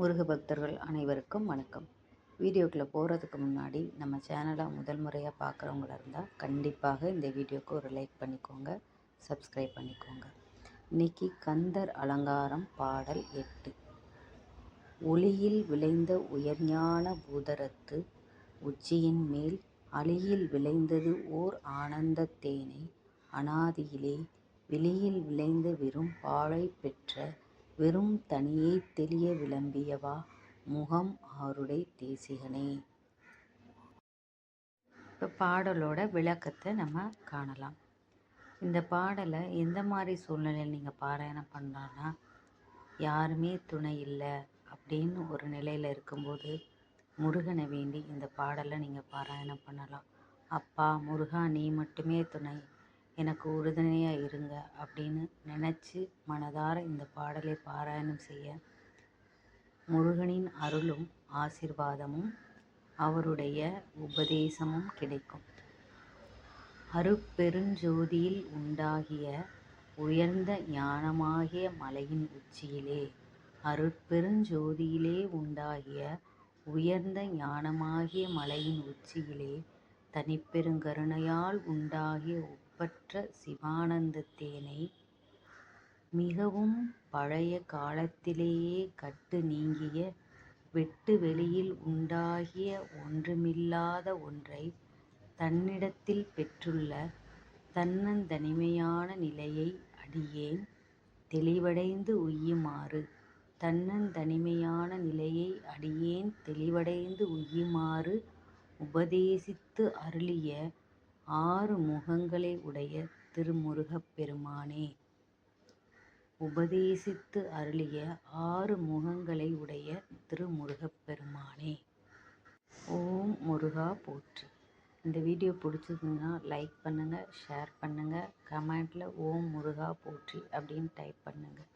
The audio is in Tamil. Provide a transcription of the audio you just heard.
முருக பக்தர்கள் அனைவருக்கும் வணக்கம். வீடியோக்குள்ளே போகிறதுக்கு முன்னாடி நம்ம சேனலை முதல் முறையாக பார்க்குறவங்களா இருந்தால் கண்டிப்பாக இந்த வீடியோக்கு ஒரு லைக் பண்ணிக்கோங்க சப்ஸ்கிரைப் பண்ணிக்கோங்க. இன்னைக்கு கந்தர் அலங்காரம் பாடல் எட்டு. ஒளியில் விளைந்த உயர்ஞான பூதரத்து உச்சியின் மேல் அழியில் விளைந்தது ஓர் ஆனந்த தேனை அனாதியிலே வெளியில் விளைந்த வெறும் பாலை பெற்ற வெறும் தனியே தெளிய விளம்பியவா? முகம் ஆருடை தேசிகனே. இப்போ பாடலோட விளக்கத்தை நம்ம காணலாம். இந்த பாடலை எந்த மாதிரி சூழ்நிலையில் நீங்கள் பாராயணம் பண்ணலான்னா யாருமே துணை இல்லை அப்படின்னு ஒரு நிலையில் இருக்கும்போது முருகனை வேண்டி இந்த பாடலை நீங்கள் பாராயணம் பண்ணலாம். அப்பா முருகா நீ மட்டுமே துணை. எனக்கு உறுதுணையாக இருங்க அப்படின்னு நினச்சி மனதார இந்த பாடலை பாராயணம் செய்ய முருகனின் அருளும் ஆசிர்வாதமும் அவருடைய உபதேசமும் கிடைக்கும். அருப்பெருஞ்சோதியில் உண்டாகிய உயர்ந்த ஞானமாகிய மலையின் உச்சியிலே அருட்பெருஞ்சோதியிலே உண்டாகிய உயர்ந்த ஞானமாகிய மலையின் உச்சியிலே தனிப்பெருங்கருணையால் உண்டாகிய ஒப்பற்ற சிவானந்தத்தேனை மிகவும் பழைய காலத்திலேயே கட்டு நீங்கிய வெட்டு வெளியில் உண்டாகிய ஒன்றுமில்லாத ஒன்றை தன்னிடத்தில் பெற்றுள்ள தன்னந்தனிமையான நிலையை அடியேன் தெளிவடைந்து உய்யுமாறு. தன்னந்தனிமையான நிலையை அடியேன் தெளிவடைந்து உய்யுமாறு உபதேசித்து அருளிய ஆறு முகங்களை உடைய திருமுருகப் பெருமானே. உபதேசித்து அருளிய ஆறு முகங்களை உடைய திருமுருகப் பெருமானே. ஓம் முருகா போற்றி. இந்த வீடியோ பிடிச்சதுன்னா லைக் பண்ணுங்கள் ஷேர் பண்ணுங்கள் கமெண்ட்டில் ஓம் முருகா போற்றி அப்படின்னு டைப் பண்ணுங்கள்